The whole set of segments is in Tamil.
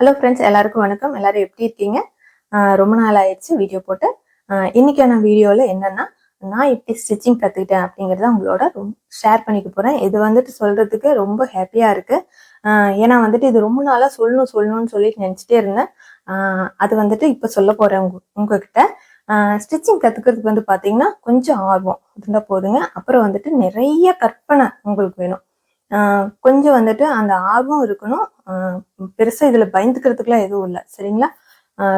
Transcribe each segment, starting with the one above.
ஹலோ ஃப்ரெண்ட்ஸ் எல்லாருக்கும் வணக்கம். எல்லாரும் எப்படி இருக்கீங்க? ரொம்ப நாள் ஆயிடுச்சு வீடியோ போட்டு. இன்னைக்கான வீடியோவில் என்னன்னா நான் எப்படி ஸ்டிச்சிங் கற்றுக்கிட்டேன் அப்படிங்கிறத உங்களோட ரொம்ப ஷேர் பண்ணிக்க போகிறேன் இது வந்துட்டு சொல்கிறதுக்கு ரொம்ப ஹாப்பியாக இருக்குது ஏன்னா வந்துட்டு இது ரொம்ப நாளாக சொல்லணும் சொல்லணும்னு சொல்லிட்டு நினச்சிட்டே இருந்தேன். அது வந்துட்டு இப்போ சொல்ல போகிறேன் உங்க உங்ககிட்ட. ஸ்டிச்சிங் கற்றுக்கிறதுக்கு வந்து பார்த்தீங்கன்னா கொஞ்சம் ஆர்வம் இருந்தால் போதுங்க. அப்புறம் வந்துட்டு நிறைய கற்பனை உங்களுக்கு வேணும். கொஞ்சம் வந்துட்டு அந்த ஆர்வம் இருக்கணும். பெருசாக இதில் பயந்துக்கிறதுக்குலாம் எதுவும் இல்லை. சரிங்களா?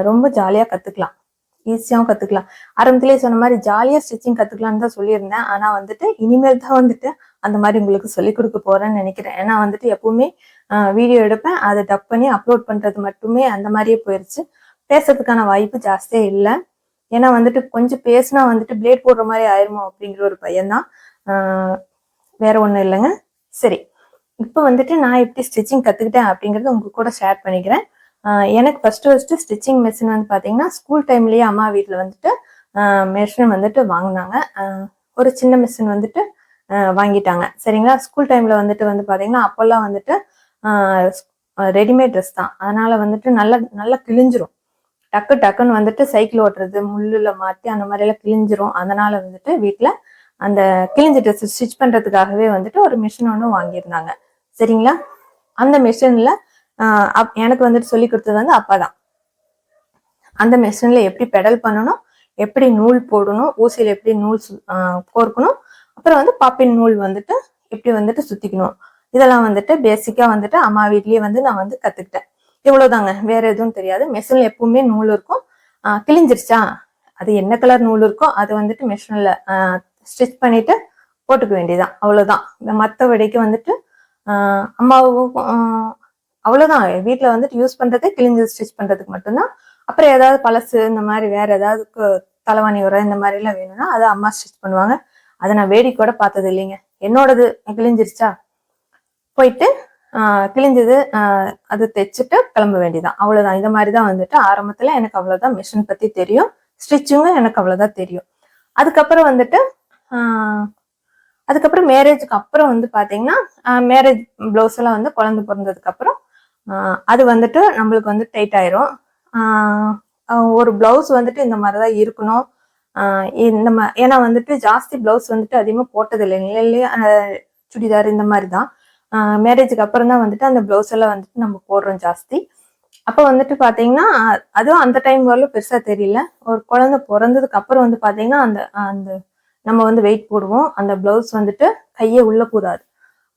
ரொம்ப ஜாலியாக கற்றுக்கலாம் ஈஸியாகவும் கற்றுக்கலாம் ஆரம்பத்திலேயே சொன்ன மாதிரி ஜாலியாக ஸ்டிச்சிங் கற்றுக்கலான்னு தான் சொல்லியிருந்தேன். ஆனால் வந்துட்டு இனிமேல் தான் வந்துட்டு அந்த மாதிரி உங்களுக்கு சொல்லிக் கொடுக்க போகிறேன்னு நினைக்கிறேன். ஏன்னா வந்துட்டு எப்பவுமே வீடியோ எடுப்பேன். அதை டப் பண்ணி அப்லோட் பண்ணுறது மட்டுமே அந்த மாதிரியே போயிடுச்சு பேசுறதுக்கான வாய்ப்பு ஜாஸ்தியே இல்லை. ஏன்னா வந்துட்டு கொஞ்சம் பேசினா வந்துட்டு பிளேட் போடுற மாதிரி ஆயிருமோ அப்படிங்கிற ஒரு பையன்தான் ஆஹ் வேற ஒன்றும் இல்லைங்க. சரி இப்போ வந்துட்டு நான் எப்படி ஸ்டிச்சிங் கற்றுக்கிட்டேன் அப்படிங்கிறத உங்க கூட ஷேர் பண்ணிக்கிறேன். எனக்கு ஃபர்ஸ்ட் ஃபஸ்ட்டு ஸ்டிச்சிங் மெஷின் வந்து பார்த்தீங்கன்னா ஸ்கூல் டைம்லேயே அம்மா வீட்டில் வந்துட்டு மெஷின் வந்துட்டு வாங்கினாங்க. ஒரு சின்ன மிஷின் வந்துட்டு வாங்கிட்டாங்க. சரிங்களா? ஸ்கூல் டைமில் வந்துட்டு வந்து பார்த்தீங்கன்னா அப்போல்லாம் வந்துட்டு ரெடிமேட் ட்ரெஸ் தான். அதனால் வந்துட்டு நல்லா நல்லா கிழிஞ்சிரும். டக்கு டக்குன்னு வந்துட்டு சைக்கிள் ஓட்டுறது முள்ளில் மாட்டி அந்த மாதிரிலாம் கிழிஞ்சிரும். அதனால் வந்துட்டு வீட்டில் அந்த கிழிஞ்ச ட்ரெஸ் ஸ்டிச் பண்றதுக்காகவே வந்துட்டு ஒரு மிஷின் ஒன்று வாங்கியிருந்தாங்க. சரிங்களா? அந்த மிஷினில் எனக்கு வந்துட்டு சொல்லி கொடுத்தது வந்து அப்பா தான் அந்த மிஷினில் எப்படி பெடல் பண்ணணும் எப்படி நூல் போடணும் ஊசியில் எப்படி நூல் கோர்க்கணும் அப்புறம் வந்து பாப்பின் நூல் வந்துட்டு எப்படி வந்துட்டு சுத்திக்கணும். இதெல்லாம் வந்துட்டு பேசிக்கா வந்துட்டு அம்மா வீட்லயே வந்து நான் வந்து கத்துக்கிட்டேன். இவ்வளவுதாங்க. வேற எதுவும் தெரியாது. மிஷினில் எப்பவுமே நூல் இருக்கும். ஆஹ் கிழிஞ்சிருச்சா? அது என்ன கலர் நூல் இருக்கோ அது வந்துட்டு மிஷின்ல ஸ்டிச் பண்ணிட்டு போட்டுக்க வேண்டியதுதான். அவ்வளவுதான். மற்றபடிக்கு வந்துட்டு ஆஹ் அம்மாவும் ஆஹ் அவ்வளவுதான். வீட்டில் வந்துட்டு யூஸ் பண்ணுறதே கிழிஞ்சு ஸ்டிச் பண்ணுறதுக்கு மட்டும்தான். அப்புறம் ஏதாவது பழசு இந்த மாதிரி வேற ஏதாவது தலைவாணி உரம் இந்த மாதிரிலாம் வேணும்னா அதை அம்மா ஸ்டிச் பண்ணுவாங்க. அதை நான் வேடிக்கையோட பார்த்தது இல்லைங்க. என்னோடது கிழிஞ்சிருச்சா? போயிட்டு கிழிஞ்சது அது தைச்சிட்டு கிளம்ப வேண்டியதான் அவ்வளோதான் இந்த மாதிரி தான் வந்துட்டு ஆரம்பத்தில் எனக்கு அவ்வளோதான் மிஷின் பற்றி தெரியும். ஸ்டிச்சிங்கும் எனக்கு அவ்வளோதான் தெரியும். அதுக்கப்புறம் வந்துட்டு அதுக்கப்புறம் மேரேஜுக்கு அப்புறம் வந்து பார்த்தீங்கன்னா மேரேஜ் ப்ளவுஸ் எல்லாம் வந்து குழந்தை பிறந்ததுக்கு அப்புறம் அது வந்துட்டு நம்மளுக்கு வந்து டைட் ஆயிரும். ஒரு பிளவுஸ் வந்துட்டு இந்த மாதிரி தான் இருக்கணும் இந்த மா ஏன்னா வந்துட்டு ஜாஸ்தி பிளவுஸ் வந்துட்டு அதிகமாக போட்டது இல்லைங்களா இல்லையா? சுடிதார் இந்த மாதிரி தான் மேரேஜுக்கு அப்புறம் தான் வந்துட்டு அந்த பிளவுஸ் எல்லாம் வந்துட்டு நம்ம போடுறோம் ஜாஸ்தி. அப்போ வந்துட்டு பார்த்தீங்கன்னா அதுவும் அந்த டைம் வரலும் பெருசாக தெரியல. ஒரு குழந்தை பிறந்ததுக்கு அப்புறம் வந்து பார்த்தீங்கன்னா அந்த அந்த நம்ம வந்து வெயிட் போடுவோம். அந்த பிளவுஸ் வந்துட்டு கையே உள்ளே கூடாது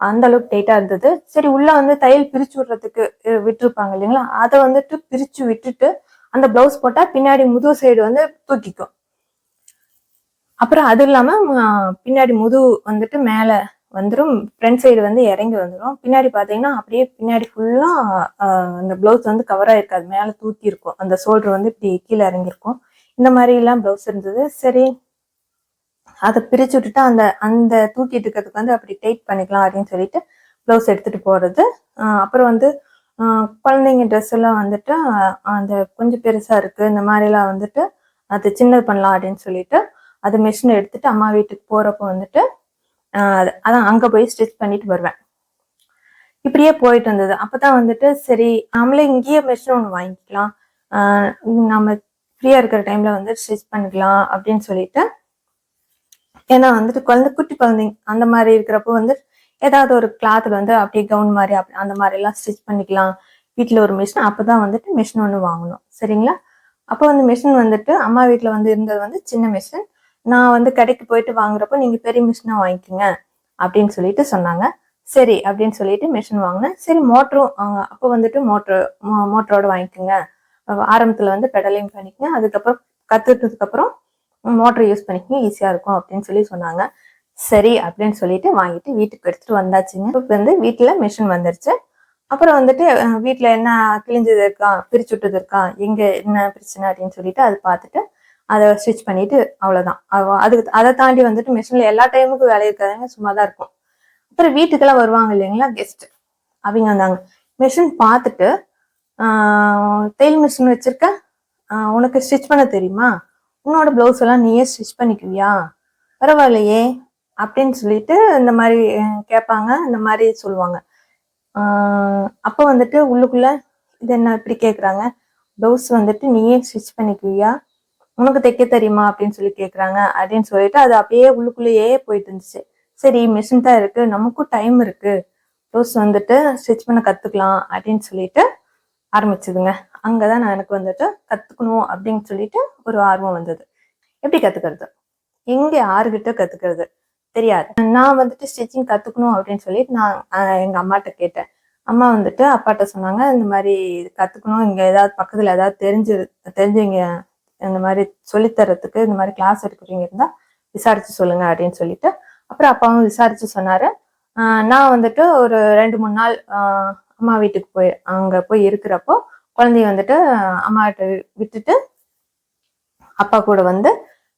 அந்த அளவுக்கு டைட்டாக இருந்தது. சரி உள்ளே வந்து தையல் பிரித்து விடுறதுக்கு விட்டுருப்பாங்க இல்லைங்களா? அதை வந்துட்டு பிரித்து விட்டுட்டு அந்த பிளவுஸ் போட்டால் பின்னாடி முதுகு சைடு வந்து தூக்கிக்கும். அப்புறம் அது இல்லாமல் பின்னாடி முதுகு வந்துட்டு மேலே வந்துடும் ஃப்ரண்ட் சைடு வந்து இறங்கி வந்துடும் பின்னாடி பார்த்தீங்கன்னா அப்படியே பின்னாடி ஃபுல்லாக அந்த பிளவுஸ் வந்து கவர் இருக்காது மேலே தூக்கி இருக்கும் அந்த ஷோல்டர் வந்து இப்படி கீழே இறங்கியிருக்கும். இந்த மாதிரிலாம் ப்ளவுஸ் பிளவுஸ் இருந்தது. சரி அதை பிரிச்சு விட்டுட்டு அந்த அந்த தூக்கிட்டு இருக்கிறதுக்கு வந்து அப்படி டைட் பண்ணிக்கலாம் அப்படின்னு சொல்லிட்டு ப்ளவுஸ் எடுத்துட்டு போறது. அப்புறம் வந்து குழந்தைங்க ட்ரெஸ் எல்லாம் வந்துட்டு அந்த கொஞ்சம் பெருசா இருக்கு இந்த மாதிரி எல்லாம் வந்துட்டு அது சின்னது பண்ணலாம் அப்படின்னு சொல்லிட்டு அது மிஷின் எடுத்துட்டு அம்மா வீட்டுக்கு போறப்போ வந்துட்டு அதான் அங்க போய் ஸ்டிச் பண்ணிட்டு வருவேன். இப்படியே போயிட்டு இருந்தது. அப்பதான் வந்துட்டு சரி நம்மளே இங்கேயே மிஷின் ஒன்று வாங்கிக்கலாம். நம்ம ஃப்ரீயா இருக்கிற டைம்ல வந்து ஸ்டிச் பண்ணிக்கலாம் அப்படின்னு சொல்லிட்டு ஏன்னா வந்துட்டு குழந்தை குட்டி குழந்தைங்க அந்த மாதிரி இருக்கிறப்போ வந்து ஏதாவது ஒரு கிளாத்ல வந்து அப்படியே கவுன் மாதிரி அப்படி அந்த மாதிரி எல்லாம் ஸ்டிச் பண்ணிக்கலாம். வீட்டில் ஒரு மிஷின் அப்பதான் வந்துட்டு மிஷின் ஒன்று வாங்கணும். சரிங்களா? அப்போ வந்து மிஷின் வந்துட்டு அம்மா வீட்டில் வந்து இருந்தது வந்து சின்ன மிஷின் நான் வந்து கடைக்கு போயிட்டு வாங்குறப்போ நீங்க பெரிய மிஷினா வாங்கிக்கோங்க அப்படின்னு சொல்லிட்டு சொன்னாங்க. சரி அப்படின்னு சொல்லிட்டு மிஷின் வாங்கினேன். சரி மோட்டரும் அப்போ வந்துட்டு மோட்டர் மோட்டரோட வாங்கிக்கோங்க. ஆரம்பத்தில் ஆரம்பத்துல வந்து பெடலிங் பண்ணிக்கங்க. அதுக்கப்புறம் கற்றுக்கிட்டதுக்கப்புறம் மோட்ரு மோட்டர் யூஸ் பண்ணிக்கங்க ஈஸியாக இருக்கும் அப்படின்னு சொல்லி சொன்னாங்க. சரி அப்படின்னு சொல்லிட்டு வாங்கிட்டு வீட்டுக்கு எடுத்துட்டு வந்தாச்சுங்க. இப்போ வந்து வீட்டில் மிஷின் வந்துருச்சு. அப்புறம் வந்துட்டு வீட்டில் என்ன கிழிஞ்சது இருக்கா பிரிச்சு விட்டது இருக்கா எங்கே என்ன பிரச்சனை அப்படின்னு சொல்லிட்டு அது பார்த்துட்டு அதை ஸ்டிச் பண்ணிட்டு அவ்வளோதான் அதுக்கு அதை தாண்டி வந்துட்டு மிஷினில் எல்லா டைமுக்கும் வேலை இருக்காதுங்க சும்மா தான் இருக்கும். அப்புறம் வீட்டுக்கெல்லாம் வருவாங்க இல்லைங்களா கெஸ்ட் அவங்க வந்தாங்க. மிஷின் பார்த்துட்டு தையல் மிஷின் வச்சிருக்க உனக்கு ஸ்டிச் பண்ண தெரியுமா? உன்னோட ப்ளவுஸ் எல்லாம் நீயே ஸ்டிச் பண்ணிக்குவியா? பரவாயில்லையே அப்படின்னு சொல்லிட்டு இந்த மாதிரி கேட்பாங்க. இந்த மாதிரி சொல்லுவாங்க. அப்போ வந்துட்டு உள்ளுக்குள்ள இது என்ன இப்படி கேட்குறாங்க ப்ளவுஸ் வந்துட்டு நீயே ஸ்டிச் பண்ணிக்குவியா? உனக்கு தைக்க தெரியுமா? அப்படின்னு சொல்லி கேட்குறாங்க அப்படின்னு சொல்லிட்டு அது அப்படியே உள்ளுக்குள்ளேயே போயிட்டு இருந்துச்சு. சரி மிஷின் தான் இருக்கு. நமக்கும் டைம் இருக்கு. ப்ளவுஸ் வந்துட்டு ஸ்டிச் பண்ண கற்றுக்கலாம் அப்படின்னு சொல்லிட்டு ஆரம்பிச்சதுங்க. அங்கதான் நான் எனக்கு வந்துட்டு கற்றுக்கணும் அப்படின்னு சொல்லிட்டு ஒரு ஆர்வம் வந்தது. எப்படி கற்றுக்கிறது எங்கே யாருக்கிட்ட கற்றுக்கிறது தெரியாது. நான் வந்துட்டு ஸ்டிச்சிங் கற்றுக்கணும் அப்படின்னு சொல்லிட்டு நான் எங்கள் அம்மாட்ட கேட்டேன். அம்மா வந்துட்டு அப்பாட்ட சொன்னாங்க இந்த மாதிரி கற்றுக்கணும் இங்கே ஏதாவது பக்கத்தில் ஏதாவது தெரிஞ்சு தெரிஞ்சவங்க இந்த மாதிரி சொல்லித்தரத்துக்கு இந்த மாதிரி கிளாஸ் எடுக்கிறீங்க இருந்தால் விசாரிச்சு சொல்லுங்க அப்படின்னு சொல்லிட்டு அப்புறம் அப்பாவும் விசாரிச்சு சொன்னார். நான் வந்துட்டு ஒரு ரெண்டு மூணு நாள் அம்மா வீட்டுக்கு போய் அங்கே போய் இருக்கிறப்போ குழந்தைய வந்துட்டு அம்மாட்ட விட்டுட்டு அப்பா கூட வந்து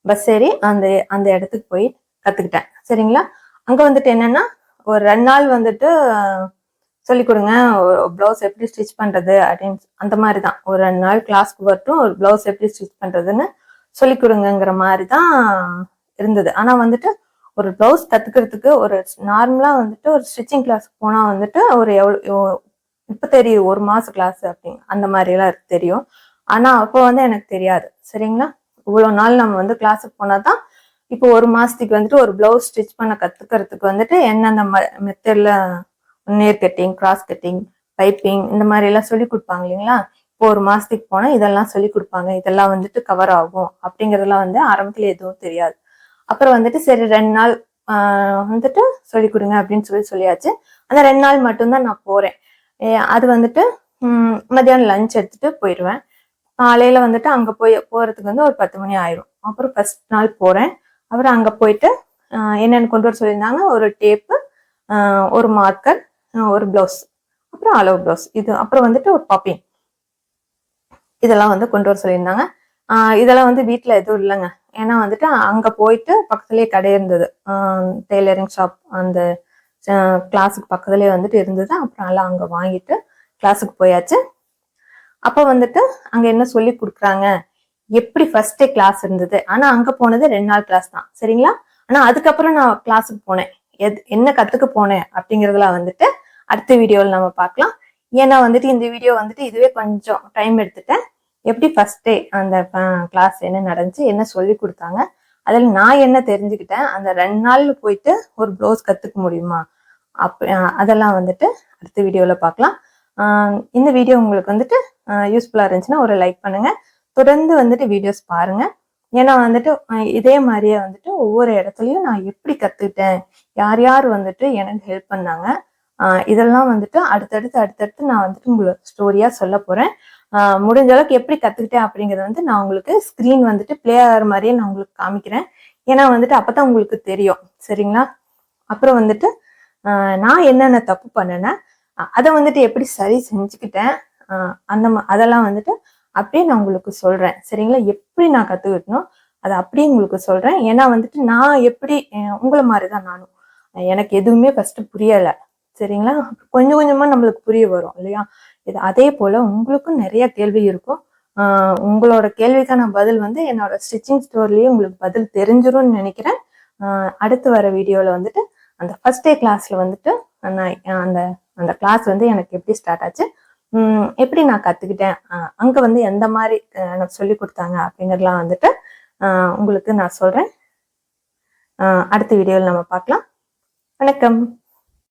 பஸ் ஏறி அந்த அந்த இடத்துக்கு போய் கற்றுக்கிட்டேன் சரிங்களா? அங்கே வந்துட்டு என்னன்னா ஒரு ரெண்டு நாள் வந்துட்டு சொல்லி கொடுங்க ப்ளவுஸ் எப்படி ஸ்டிச் பண்ணுறது அப்படின்னு அந்த மாதிரி தான் ஒரு ரெண்டு நாள் கிளாஸ்க்கு வரட்டும் ஒரு ப்ளவுஸ் எப்படி ஸ்டிச் பண்ணுறதுன்னு சொல்லி கொடுங்கங்கிற மாதிரி தான் இருந்தது. ஆனால் வந்துட்டு ஒரு ப்ளவுஸ் கற்றுக்கிறதுக்கு ஒரு நார்மலாக வந்துட்டு ஒரு ஸ்டிச்சிங் கிளாஸ் போனால் வந்துட்டு ஒரு எவ்வளோ இப்போ தெரியும் ஒரு மாதம் கிளாஸ் அப்படின்னு. அந்த மாதிரிலாம் தெரியும். ஆனால் அப்போ வந்து எனக்கு தெரியாது. சரிங்களா? இவ்வளோ நாள் நம்ம வந்து கிளாஸுக்கு போனாதான் இப்போ ஒரு மாதத்துக்கு வந்துட்டு ஒரு ப்ளவுஸ் ஸ்டிச் பண்ண கற்றுக்கிறதுக்கு வந்துட்டு என்னென்ன மெத்தடில் நேர் கட்டிங் கிராஸ் கட்டிங் பைப்பிங் இந்த மாதிரிலாம் சொல்லி கொடுப்பாங்க இல்லைங்களா? இப்போ ஒரு மாதத்துக்கு போனால் இதெல்லாம் சொல்லி கொடுப்பாங்க. இதெல்லாம் வந்துட்டு கவர் ஆகும். அப்படிங்கிறதெல்லாம் வந்து ஆரம்பத்தில் எதுவும் தெரியாது. அப்புறம் வந்துட்டு சரி ரெண்டு நாள் வந்துட்டு சொல்லி கொடுங்க அப்படின்னு சொல்லி சொல்லியாச்சு. அந்த ரெண்டு நாள் மட்டும்தான் நான் போகிறேன் அது வந்துட்டு மத்தியானம் லஞ்ச் எடுத்துட்டு போயிடுவேன். காலையில் வந்துட்டு அங்கே போய் போகிறதுக்கு வந்து ஒரு பத்து மணி ஆயிரும். அப்புறம் ஃபர்ஸ்ட் நாள் போகிறேன் அப்புறம் அங்கே போயிட்டு என்னென்னு கொண்டு வர சொல்லியிருந்தாங்க. ஒரு டேப்பு ஒரு மார்க்கர் ஒரு ப்ளவுஸ் அப்புறம் அளவு ப்ளவுஸ் இது அப்புறம் வந்துட்டு ஒரு பப்பி இதெல்லாம் வந்து கொண்டு வர சொல்லியிருந்தாங்க. இதெல்லாம் வந்து வீட்டில் எதுவும் இல்லைங்க. ஏன்னா வந்துட்டு அங்கே போயிட்டு பக்கத்துலேயே கடை இருந்தது. டெய்லரிங் ஷாப் அந்த கிளாஸுக்கு பக்கத்துலேயே வந்துட்டு இருந்தது. அப்புறம் எல்லாம் அங்கே வாங்கிட்டு கிளாஸுக்கு போயாச்சு. அப்போ வந்துட்டு அங்கே என்ன சொல்லி கொடுக்குறாங்க? எப்படி ஃபர்ஸ்ட் கிளாஸ் இருந்தது? ஆனால் அங்கே போனது ரெண்டு நாள் கிளாஸ் தான். சரிங்களா? ஆனால் அதுக்கப்புறம் நான் கிளாஸுக்கு போனேன். எது என்ன கற்றுக்க போனேன் அப்படிங்கிறதுலாம் வந்துட்டு அடுத்த வீடியோவில் நம்ம பார்க்கலாம். ஏன்னா வந்துட்டு இந்த வீடியோ வந்துட்டு இதுவே கொஞ்சம் டைம் எடுத்துட்டேன். எப்படி ஃபர்ஸ்ட் டே அந்த கிளாஸ் என்ன நடந்துச்சு என்ன சொல்லி கொடுத்தாங்க அதில் நான் என்ன தெரிஞ்சுக்கிட்டேன் அந்த ரெண்டு நாள் போயிட்டு ஒரு ப்ளவுஸ் கற்றுக்க முடியுமா? அப் அதெல்லாம் வந்துட்டு அடுத்த வீடியோவில் பார்க்கலாம் இந்த வீடியோ உங்களுக்கு வந்துட்டு யூஸ்ஃபுல்லாக இருந்துச்சுன்னா ஒரு லைக் பண்ணுங்கள் தொடர்ந்து வந்துட்டு வீடியோஸ் பாருங்க. ஏன்னா வந்துட்டு இதே மாதிரியே வந்துட்டு ஒவ்வொரு இடத்துலையும் நான் எப்படி கற்றுக்கிட்டேன் யார் யார் வந்துட்டு எனக்கு ஹெல்ப் பண்ணாங்க இதெல்லாம் வந்துட்டு அடுத்தடுத்து அடுத்தடுத்து நான் வந்துட்டு உங்களுக்கு ஸ்டோரியாக சொல்ல போகிறேன் முடிஞ்ச அளவுக்கு எப்படி கத்துக்கிட்டேன் அப்படிங்கிறது வந்து நான் உங்களுக்கு ஸ்க்ரீன் வந்துட்டு ப்ளே ஆகிற மாதிரியே நான் உங்களுக்கு காமிக்கிறேன். ஏன்னா வந்துட்டு அப்பதான் உங்களுக்கு தெரியும். சரிங்களா? அப்புறம் வந்துட்டு ஆஹ் நான் என்னென்ன தப்பு பண்ணினேன் அதை வந்துட்டு எப்படி சரி செஞ்சுக்கிட்டேன் ஆஹ் அந்த அதெல்லாம் வந்துட்டு அப்படியே நான் உங்களுக்கு சொல்றேன். சரிங்களா? எப்படி நான் கத்துக்கிட்டனோ அதை அப்படியே உங்களுக்கு சொல்றேன். ஏன்னா வந்துட்டு நான் எப்படி உங்களை மாதிரி தான் நானும். எனக்கு எதுவுமே ஃபர்ஸ்ட் புரியல. சரிங்களா? கொஞ்சம் கொஞ்சமா நம்மளுக்கு புரிய வரும் இல்லையா? இது அதே போல உங்களுக்கும் நிறைய கேள்வி இருக்கும். உங்களோட கேள்விக்கான பதில் வந்து என்னோட ஸ்டிச்சிங் ஸ்டோர்லயே உங்களுக்கு பதில் தெரிஞ்சிரும்னு நினைக்கிறேன். அடுத்து வர வீடியோல வந்துட்டு அந்த ஃபர்ஸ்ட் டே கிளாஸ்ல வந்துட்டு நான் அந்த அந்த கிளாஸ் வந்து எனக்கு எப்படி ஸ்டார்ட் ஆச்சு? எப்படி நான் கத்துக்கிட்டேன்? அங்கே அங்க வந்து எந்த மாதிரி எனக்கு சொல்லி கொடுத்தாங்க அப்படிங்கறதுலாம் வந்துட்டு உங்களுக்கு நான் சொல்றேன். அடுத்த வீடியோவில் நம்ம பார்க்கலாம். வணக்கம்.